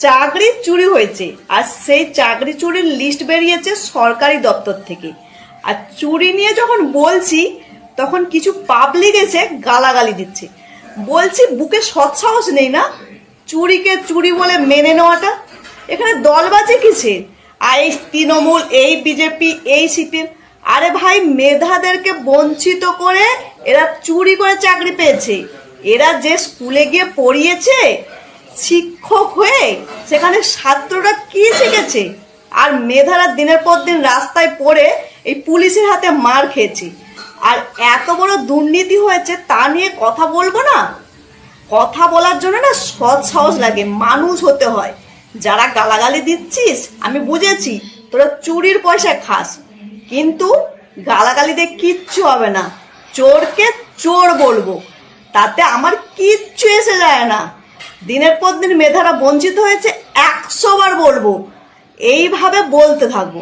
চাকরি চুরি হয়েছে আর সেই চাকরি চুরির লিস্ট বেরিয়েছে সরকারি দপ্তর থেকে। আর চুরি নিয়ে যখন বলছি, তখন কিছু পাবলিক এসে গালাগালি দিচ্ছে। বলছি, বুকে সৎসাহস নেই না? চুরিকে চুরি বলে মেনে নেওয়াটা? এখানে দলবাজি কিসের? আর এই তৃণমূল, এই বিজেপি এই সিপিএম আরে ভাই, মেধাদেরকে বঞ্চিত করে এরা চুরি করে চাকরি পেয়েছে। এরা যে স্কুলে গিয়ে পড়িয়েছে শিক্ষক হয়ে সেখানে ছাত্ররা কি শিখেছে? আর মেধারা দিনের পর দিন রাস্তায় পড়ে এই পুলিশের হাতে মার খেয়েছে। আর এত বড় দুর্নীতি হয়েছে তা নিয়ে কথা বলব না? কথা বলার জন্য না সৎ সাহস লাগে, মানুষ হতে হয়। যারা গালাগালি দিচ্ছিস, আমি বুঝেছি, তোরা চুরির পয়সা খাস। কিন্তু গালাগালিতে কিচ্ছু হবে না। চোরকে চোর বলব। তাতে আমার কিচ্ছু এসে যায় না। দিনের পর দিন মেধারা বঞ্চিত হয়েছে একশো বার বলব এইভাবে বলতে থাকব।